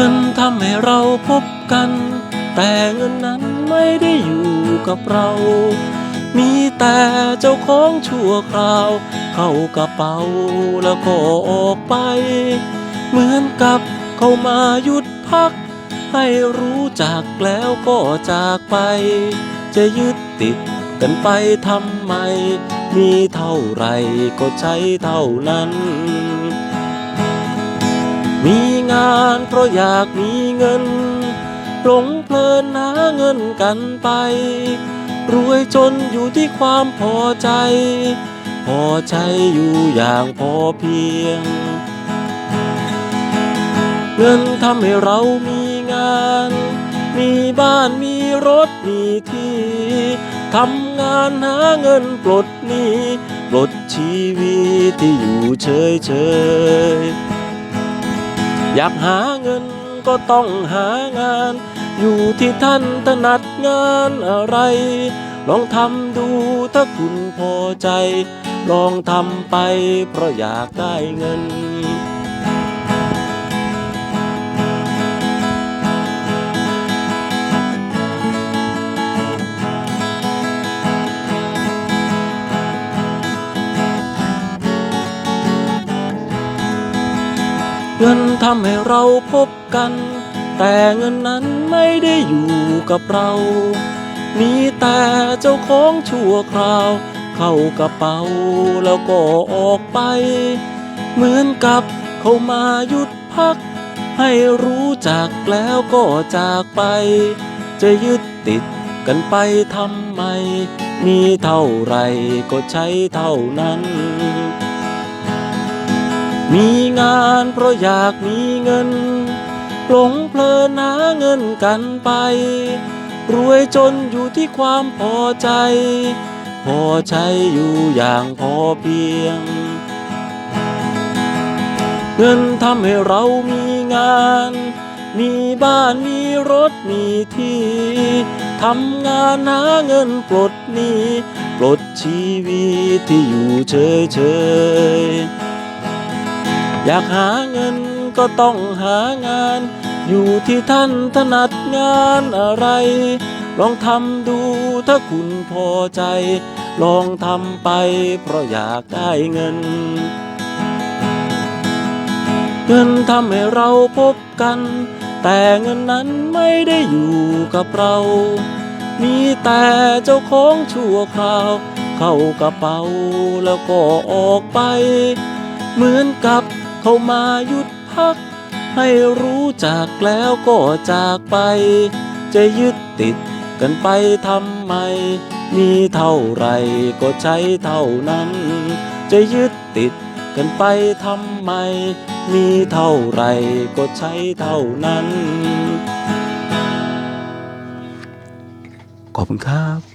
งินทำให้เราพบกัน แต่เงินนั้นไม่ได้อยู่กับเรา มีแต่เจ้าของชั่วคราว เข้ากระเป๋าแล้วก็ออกไป เหมือนกับเขามาหยุดพัก ให้รู้จักแล้วก็จากไป จะยึดติดกันไปทำไม มีเท่าไหรก็ใช้เท่านั้น มีงานเพราะอยากมีเงิน หลงเพลินหาเงินกันไป รวยจนอยู่ที่ความพอใจ พอใจอยู่อย่างพอเพียง เงินทำให้เรามีงาน มีบ้านมีรถมีที่ทำงานหาเงินปลดหนี้ปลดชีวิตที่อยู่เฉยเฉย อยากหาเงินก็ต้องหางาน อยู่ที่ท่านถนัดงานอะไร ลองทำดูถ้าคุณพอใจ ลองทำไปเพราะอยากได้เงิน เงินทำให้เราพบกัน แต่เงินนั้นไม่ได้อยู่กับเรา มีแต่เจ้าของชั่วคราว เข้ากระเป๋าแล้วก็ออกไป เหมือนกับเขามาหยุดพัก ให้รู้จักแล้วก็จากไป จะยึดติดกันไปทำไม มีเท่าไหรก็ใช้เท่านั้น มีงานเพราะอยากมีเงิน หลงเพลินหาเงินกันไป รวยจนอยู่ที่ความพอใจ พอใช้อยู่อย่างพอเพียง เงินทำให้เรามีงาน มีบ้านมีรถมีที่ทำงานหาเงินปลดหนี้ปลดชีวิตที่อยู่เฉยเฉย อยากหาเงินก็ต้องหางาน อยู่ที่ท่านถนัดงานอะไร ลองทำดูถ้าคุณพอใจ ลองทำไปเพราะอยากได้เงิน เงินทำให้เราพบกัน แต่เงินนั้นไม่ได้อยู่กับเรา มีแต่เจ้าของชั่วคราว เข้ากระเป๋าแล้วก็ออกไป เหมือนกับ เขามาหยุดพัก ให้รู้จักแล้วก็จากไป จะยึดติดกันไปทำไม มีเท่าไรก็ใช้เท่านั้น จะยึดติดกันไปทำไม มีเท่าไรก็ใช้เท่านั้น ขอบคุณครับ